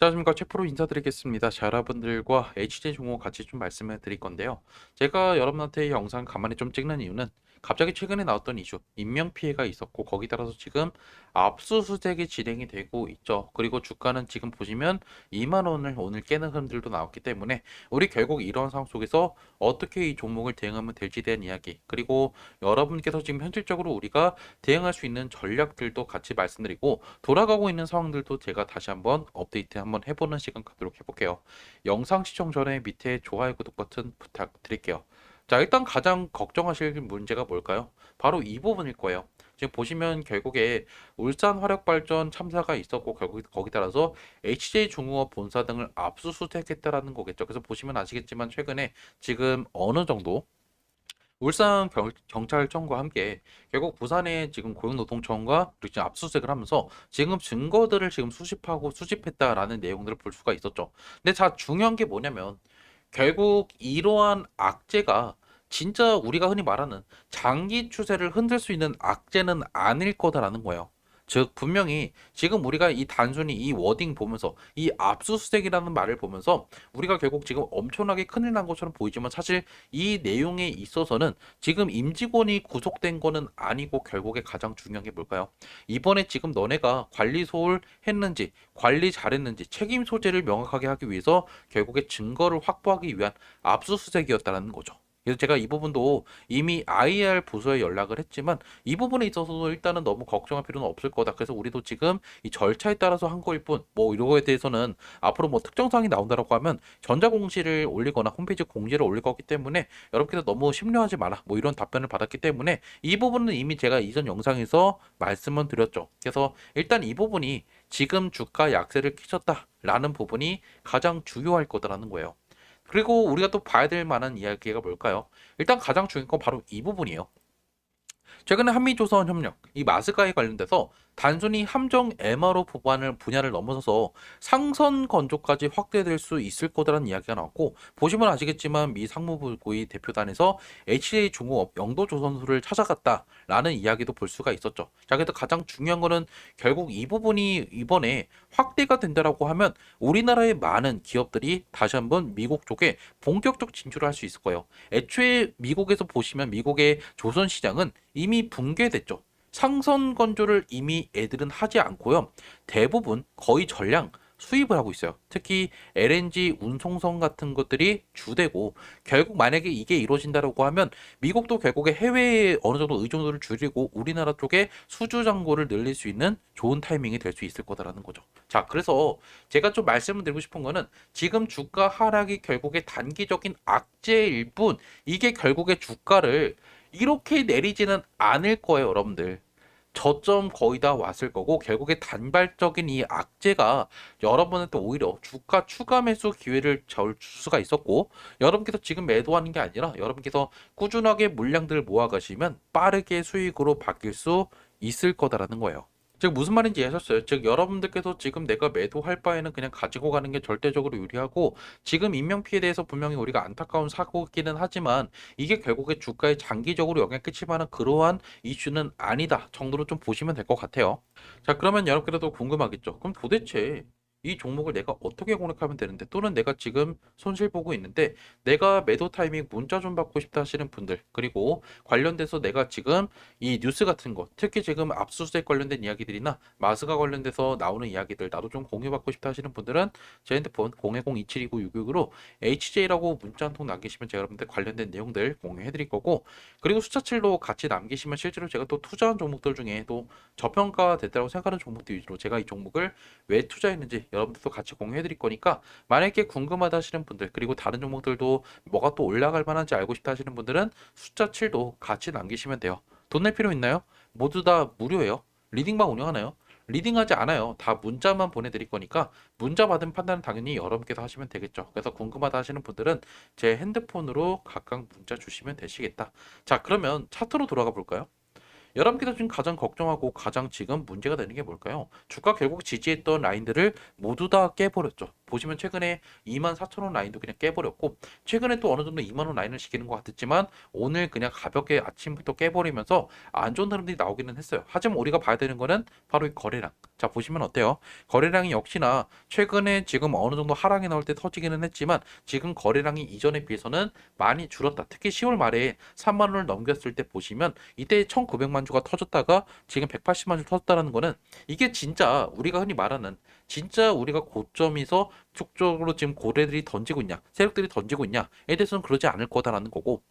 안녕하십니까 최프로 인사드리겠습니다. 자, 여러분들과 HJ 종목 같이 좀 말씀을 드릴 건데요. 제가 여러분한테 이 영상 가만히 좀 찍는 이유는 갑자기 최근에 나왔던 이슈 인명 피해가 있었고 거기 따라서 지금 압수수색이 진행이 되고 있죠. 그리고 주가는 지금 보시면 2만 원을 오늘 깨는 흐름들도 나왔기 때문에 우리 결국 이런 상황 속에서 어떻게 이 종목을 대응하면 될지 대한 이야기 그리고 여러분께서 지금 현실적으로 우리가 대응할 수 있는 전략들도 같이 말씀드리고 돌아가고 있는 상황들도 제가 다시 한번 업데이트 한번 해보는 시간 갖도록 해볼게요. 영상 시청 전에 밑에 좋아요 구독 버튼 부탁드릴게요. 자, 일단 가장 걱정하실 문제가 뭘까요? 바로 이 부분일 거예요. 지금 보시면 결국에 울산 화력발전 참사가 있었고 결국 거기 따라서 HJ 중공업 본사 등을 압수수색했다라는 거겠죠. 그래서 보시면 아시겠지만 최근에 지금 어느 정도 울산 경, 경찰청과 함께 결국 부산의 지금 고용노동청과 그리고 지금 압수수색을 하면서 지금 증거들을 지금 수집하고 수집했다라는 내용들을 볼 수가 있었죠. 근데 자 중요한 게 뭐냐면 결국 이러한 악재가 진짜 우리가 흔히 말하는 장기 추세를 흔들 수 있는 악재는 아닐 거다라는 거예요. 즉 분명히 지금 우리가 이 단순히 이 워딩 보면서 이 압수수색이라는 말을 보면서 우리가 결국 지금 엄청나게 큰일 난 것처럼 보이지만 사실 이 내용에 있어서는 지금 임직원이 구속된 거는 아니고 결국에 가장 중요한 게 뭘까요? 이번에 지금 너네가 관리 소홀 했는지 관리 잘했는지 책임 소재를 명확하게 하기 위해서 결국에 증거를 확보하기 위한 압수수색이었다는 거죠. 그래서 제가 이 부분도 이미 IR 부서에 연락을 했지만 이 부분에 있어서도 일단은 너무 걱정할 필요는 없을 거다. 그래서 우리도 지금 이 절차에 따라서 한 거일 뿐, 뭐 이런 거에 대해서는 앞으로 뭐 특정 사항이 나온다라고 하면 전자공시를 올리거나 홈페이지 공지를 올릴 거기 때문에 여러분께서 너무 심려하지 마라. 뭐 이런 답변을 받았기 때문에 이 부분은 이미 제가 이전 영상에서 말씀을 드렸죠. 그래서 일단 이 부분이 지금 주가 약세를 끼쳤다라는 부분이 가장 중요할 거다라는 거예요. 그리고 우리가 또 봐야 될 만한 이야기가 뭘까요? 일단 가장 중요한 건 바로 이 부분이에요. 최근에 한미조선 협력, 이 마스가에 관련돼서 단순히 함정 MRO 보관을 분야를 넘어서서 상선 건조까지 확대될 수 있을 거다라는 이야기가 나왔고 보시면 아시겠지만 미 상무부의 대표단에서 HA 중공업 영도 조선소를 찾아갔다라는 이야기도 볼 수가 있었죠. 자, 그래서 가장 중요한 거는 결국 이 부분이 이번에 확대가 된다라고 하면 우리나라의 많은 기업들이 다시 한번 미국 쪽에 본격적 진출을 할 수 있을 거예요. 애초에 미국에서 보시면 미국의 조선 시장은 이미 붕괴됐죠. 상선 건조를 이미 애들은 하지 않고요. 대부분 거의 전량 수입을 하고 있어요. 특히 LNG 운송선 같은 것들이 주되고 결국 만약에 이게 이루어진다고 하면 미국도 결국에 해외에 어느 정도 의존도를 줄이고 우리나라 쪽에 수주 잔고를 늘릴 수 있는 좋은 타이밍이 될 수 있을 거다라는 거죠. 자, 그래서 제가 좀 말씀을 드리고 싶은 거는 지금 주가 하락이 결국에 단기적인 악재일 뿐 이게 결국에 주가를 이렇게 내리지는 않을 거예요, 여러분들. 저점 거의 다 왔을 거고 결국에 단발적인 이 악재가 여러분한테 오히려 주가 추가 매수 기회를 줄 수가 있었고 여러분께서 지금 매도하는 게 아니라 여러분께서 꾸준하게 물량들을 모아가시면 빠르게 수익으로 바뀔 수 있을 거다라는 거예요. 즉 무슨 말인지 이해하셨어요? 즉 여러분들께서 지금 내가 매도할 바에는 그냥 가지고 가는 게 절대적으로 유리하고 지금 인명피해에 대해서 분명히 우리가 안타까운 사고기는 하지만 이게 결국에 주가에 장기적으로 영향 끼칠 만한 그러한 이슈는 아니다 정도로 좀 보시면 될 것 같아요. 자 그러면 여러분께도 궁금하겠죠? 그럼 도대체 이 종목을 내가 어떻게 공략하면 되는데 또는 내가 지금 손실 보고 있는데 내가 매도 타이밍 문자 좀 받고 싶다 하시는 분들 그리고 관련돼서 내가 지금 이 뉴스 같은 거 특히 지금 압수수색 관련된 이야기들이나 마스가 관련돼서 나오는 이야기들 나도 좀 공유받고 싶다 하시는 분들은 제 핸드폰 010-2729-666으로 HJ라고 문자 한 통 남기시면 제가 여러분들 관련된 내용들 공유해 드릴 거고 그리고 숫자칠로 같이 남기시면 실제로 제가 또 투자한 종목들 중에 또 저평가 됐다고 생각하는 종목들 위주로 제가 이 종목을 왜 투자했는지 여러분들도 같이 공유해 드릴 거니까 만약에 궁금하다 하시는 분들 그리고 다른 종목들도 뭐가 또 올라갈 만한지 알고 싶다 하시는 분들은 숫자 7도 같이 남기시면 돼요. 돈 낼 필요 있나요? 모두 다 무료예요. 리딩방 운영하나요? 리딩하지 않아요. 다 문자만 보내드릴 거니까 문자 받은 판단은 당연히 여러분께서 하시면 되겠죠. 그래서 궁금하다 하시는 분들은 제 핸드폰으로 각각 문자 주시면 되시겠다. 자 그러면 차트로 돌아가 볼까요? 여러분께서 지금 가장 걱정하고 가장 지금 문제가 되는 게 뭘까요? 주가 결국 지지했던 라인들을 모두 다 깨버렸죠. 보시면 최근에 24,000원 라인도 그냥 깨버렸고 최근에 또 어느 정도 2만원 라인을 시키는 것 같았지만 오늘 그냥 가볍게 아침부터 깨버리면서 안 좋은 흐름들이 나오기는 했어요. 하지만 우리가 봐야 되는 거는 바로 이 거래량. 자 보시면 어때요? 거래량이 역시나 최근에 지금 어느 정도 하락이 나올 때 터지기는 했지만 지금 거래량이 이전에 비해서는 많이 줄었다. 특히 10월 말에 3만 원을 넘겼을 때 보시면 이때 1,900만 주가 터졌다가 지금 180만 주 터졌다는 거는 이게 진짜 우리가 흔히 말하는 진짜 우리가 고점에서 쪽쪽으로 지금 고래들이 던지고 있냐, 세력들이 던지고 있냐에 대해서는 그러지 않을 거다라는 거고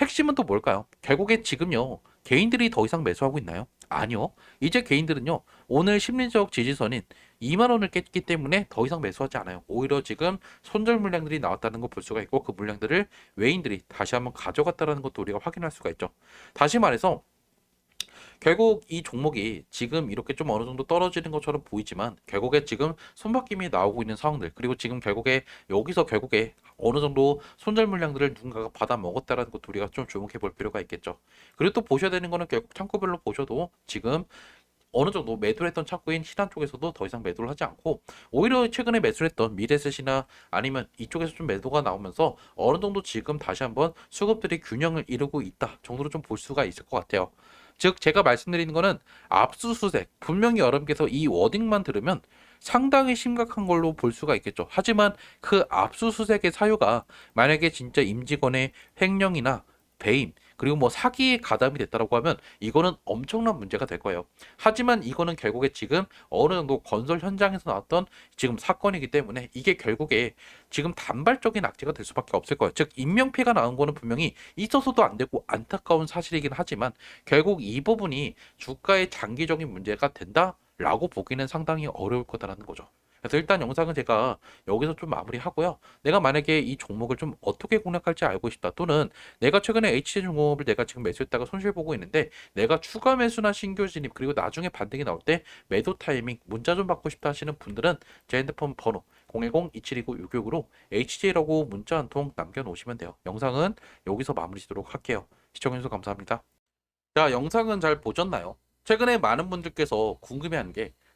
핵심은 또 뭘까요? 결국에 지금요 개인들이 더 이상 매수하고 있나요? 아니요. 이제 개인들은요 오늘 심리적 지지선인 2만 원을 깼기 때문에 더 이상 매수하지 않아요. 오히려 지금 손절 물량들이 나왔다는 거볼 수가 있고 그 물량들을 외인들이 다시 한번 가져갔다는 것도 우리가 확인할 수가 있죠. 다시 말해서 결국 이 종목이 지금 이렇게 좀 어느 정도 떨어지는 것처럼 보이지만 결국에 지금 손바뀜이 나오고 있는 상황들 그리고 지금 결국에 여기서 결국에 어느 정도 손절 물량들을 누군가가 받아 먹었다라는 것도 우리가 좀 주목해 볼 필요가 있겠죠. 그리고 또 보셔야 되는 거는 결국 창구별로 보셔도 지금 어느 정도 매도를 했던 창구인 신한 쪽에서도 더 이상 매도를 하지 않고 오히려 최근에 매수를 했던 미래셋이나 아니면 이쪽에서 좀 매도가 나오면서 어느 정도 지금 다시 한번 수급들이 균형을 이루고 있다 정도로 좀 볼 수가 있을 것 같아요. 즉 제가 말씀드리는 거는 압수수색 분명히 여러분께서 이 워딩만 들으면 상당히 심각한 걸로 볼 수가 있겠죠. 하지만 그 압수수색의 사유가 만약에 진짜 임직원의 횡령이나 배임 그리고 뭐 사기에 가담이 됐다라고 하면 이거는 엄청난 문제가 될 거예요. 하지만 이거는 결국에 지금 어느 정도 건설 현장에서 나왔던 지금 사건이기 때문에 이게 결국에 지금 단발적인 악재가 될 수밖에 없을 거예요. 즉 인명피해가 나온 거는 분명히 있어서도 안 되고 안타까운 사실이긴 하지만 결국 이 부분이 주가의 장기적인 문제가 된다라고 보기는 상당히 어려울 거다라는 거죠. 그래서 일단 영상은 제가 여기서 좀 마무리하고요. 내가 만약에 이 종목을 좀 어떻게 공략할지 알고 싶다. 또는 내가 최근에 HJ중공업을 내가 지금 매수했다가 손실 보고 있는데 내가 추가 매수나 신규 진입 그리고 나중에 반등이 나올 때 매도 타이밍 문자 좀 받고 싶다 하시는 분들은 제 핸드폰 번호 010-2729-666으로 HJ라고 문자 한 통 남겨놓으시면 돼요. 영상은 여기서 마무리 짓도록 할게요. 시청해주셔서 감사합니다. 자, 영상은 잘 보셨나요? 최근에 많은 분들께서 궁금해하는 게